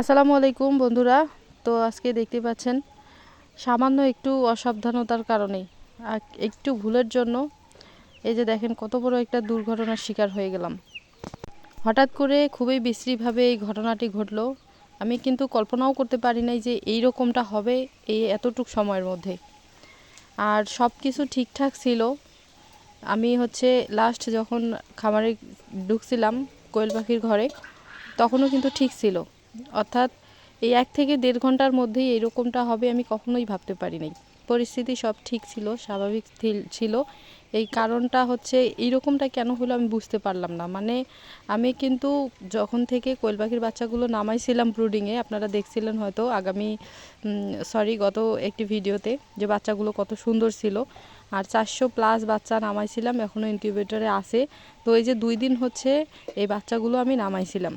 আসসালামু আলাইকুম বন্ধুরা। তো আজকে দেখতে পাচ্ছেন, সামান্য একটু অসাবধানতার কারণে একটু ভুলের জন্য এই যে দেখেন কত বড় একটা দুর্ঘটনার শিকার হয়ে গেলাম। হঠাৎ করে খুবই বিশ্রীভাবে এই ঘটনাটি ঘটলো। আমি কিন্তু কল্পনাও করতে পারি নাই যে এই রকমটা হবে এই এতটুক সময়ের মধ্যে। আর সব কিছু ঠিকঠাক ছিল। আমি হচ্ছে লাস্ট যখন খামারে ঢুকছিলাম কোয়েল পাখির ঘরে, তখনও কিন্তু ঠিক ছিল। অর্থাৎ এই এক থেকে দেড় ঘণ্টার মধ্যেই এরকমটা হবে আমি কখনোই ভাবতে পারি নাই। পরিস্থিতি সব ঠিক ছিল, স্বাভাবিক ছিল। এই কারণটা হচ্ছে এইরকমটা কেন হলো আমি বুঝতে পারলাম না। মানে আমি কিন্তু যখন থেকে কোয়েল পাখির বাচ্চাগুলো নামাইছিলাম ব্রুডিংয়ে আপনারা দেখছিলেন হয়তো আগামী সরি গত একটি ভিডিওতে যে বাচ্চাগুলো কত সুন্দর ছিল। আর চারশো প্লাস বাচ্চা নামাইছিলাম এখনও ইনকিউবেটরে আছে। তো এই যে দুই দিন হচ্ছে এই বাচ্চাগুলো আমি নামাইছিলাম।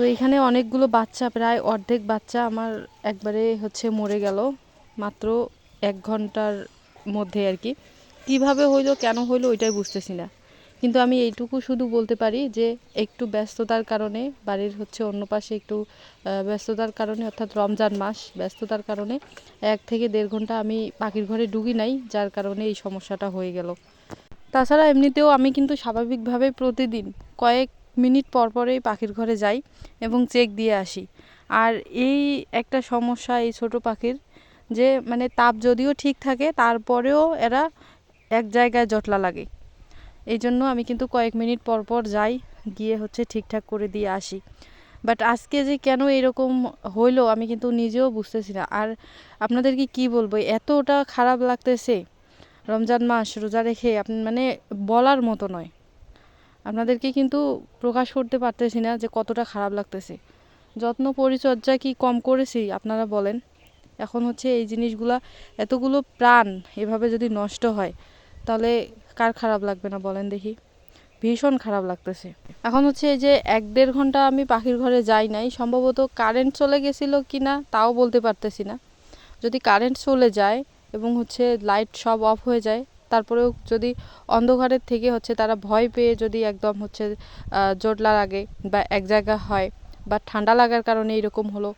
তো এখানে অনেকগুলো বাচ্চা, প্রায় অর্ধেক বাচ্চা আমার একবারে হচ্ছে মরে গেল, মাত্র এক ঘণ্টার মধ্যে আর কি। কীভাবে হইল, কেন হইল, ওইটাই বুঝতেছি না। কিন্তু আমি এইটুকু শুধু বলতে পারি যে, একটু ব্যস্ততার কারণে, বাড়ির হচ্ছে অন্য পাশে একটু ব্যস্ততার কারণে, অর্থাৎ রমজান মাস, ব্যস্ততার কারণে এক থেকে দেড় ঘণ্টা আমি পাখির ঘরে ঢুকি নাই, যার কারণে এই সমস্যাটা হয়ে গেল। তাছাড়া এমনিতেও আমি কিন্তু স্বাভাবিকভাবে প্রতিদিন কয়েক মিনিট পর পরেই পাখির ঘরে যাই এবং চেক দিয়ে আসি। আর এই একটা সমস্যা এই ছোট পাখির যে মানে তাপ যদিও ঠিক থাকে, তারপরেও এরা এক জায়গায় জটলা লাগে। এই জন্য আমি কিন্তু কয়েক মিনিট পর পর যাই, গিয়ে হচ্ছে ঠিকঠাক করে দিয়ে আসি। বাট আজকে যে কেন এরকম হইল আমি কিন্তু নিজেও বুঝতেছি না। আর আপনাদেরকে কি বলব, এতটা খারাপ লাগতেছে। রমজান মাস, রোজা রেখে, আপনি মানে বলার মতো নয়। আপনাদেরকে কিন্তু প্রকাশ করতে পারতেছি না যে কতটা খারাপ লাগতেছে। যত্ন পরিচর্যা কি কম করেছি, আপনারা বলেন। এখন হচ্ছে এই জিনিসগুলা, এতগুলো প্রাণ এভাবে যদি নষ্ট হয়, তাহলে কার খারাপ লাগবে না বলেন দেখি। ভীষণ খারাপ লাগতেছে। এখন হচ্ছে এই যে এক দেড় ঘণ্টা আমি পাখির ঘরে যাই নাই, সম্ভবত কারেন্ট চলে গেছিল কি না তাও বলতে পারতেছি না। যদি কারেন্ট চলে যায় এবং হচ্ছে লাইট সব অফ হয়ে যায় তারপরেও যদি অন্ধকারের থেকে হচ্ছে তারা ভয় পেয়ে যদি একদম হচ্ছে জটলা লাগে বা এক জায়গা হয় বা ঠান্ডা লাগার কারণে এরকম হলো।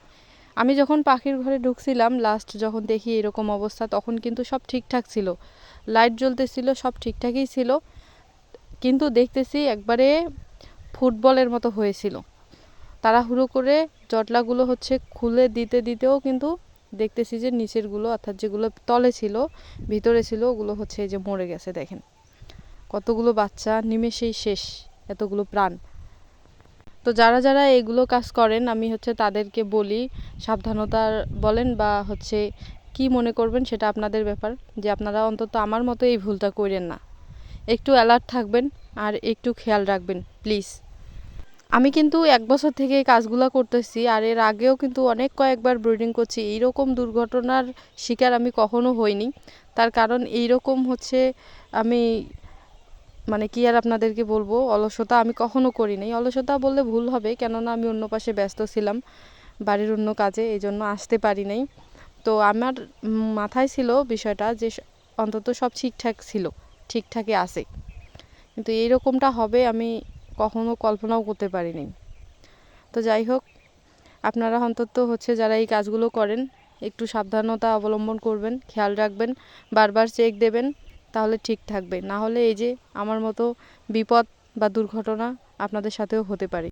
আমি যখন পাখির ঘরে ঢুকছিলাম লাস্ট যখন দেখি এরকম অবস্থা তখন কিন্তু সব ঠিকঠাক ছিল। লাইট জ্বলতেছিল, সব ঠিকঠাকই ছিল। কিন্তু দেখতেছি একবারে ফুটবলের মতো হয়েছিল। তাড়াহুড়ো করে জটলাগুলো হচ্ছে খুলে দিতে দিতেও কিন্তু দেখতেছি যে নিচেরগুলো, অর্থাৎ যেগুলো তলে ছিল, ভিতরে ছিল, ওগুলো হচ্ছে যে মরে গেছে, দেখেন। কতগুলো বাচ্চা, নিমেষেই শেষ, এতগুলো প্রাণ। তো যারা যারা এগুলো কাজ করেন, আমি হচ্ছে তাদেরকে বলি সাবধানতার বলেন বা হচ্ছে কি মনে করবেন সেটা আপনাদের ব্যাপার, যে আপনারা অন্তত আমার মতো এই ভুলটা করেন না। একটু অ্যালার্ট থাকবেন আর একটু খেয়াল রাখবেন প্লিজ আমি কিন্তু এক বছর থেকে এই কাজগুলো করতেছি আর এর আগেও কিন্তু অনেক কয়েকবার ব্রিডিং করছি। এইরকম দুর্ঘটনার শিকার আমি কখনো হইনি। তার কারণ এইরকম হচ্ছে আমি মানে কি আর আপনাদেরকে বলব, অলসতা আমি কখনো করি নাই অলসতা বললে ভুল হবে, কেননা আমি অন্য পাশে ব্যস্ত ছিলাম, বাড়ির অন্য কাজে এই জন্য আসতে পারি নাই। তো আমার মাথায় ছিল বিষয়টা যে অন্তত সব ঠিকঠাক ছিল, ঠিকঠাকই আছে। কিন্তু এইরকমটা হবে আমি কখনো কল্পনাও করতে পারিনি। তো যাই হোক, আপনারা অন্তত হচ্ছে যারা এই কাজগুলো করেন, একটু সাবধানতা অবলম্বন করবেন, খেয়াল রাখবেন, বারবার চেক দেবেন, তাহলে ঠিক থাকবে। না হলে এই যে আমার মতো বিপদ বা দুর্ঘটনা আপনাদের সাথেও হতে পারে।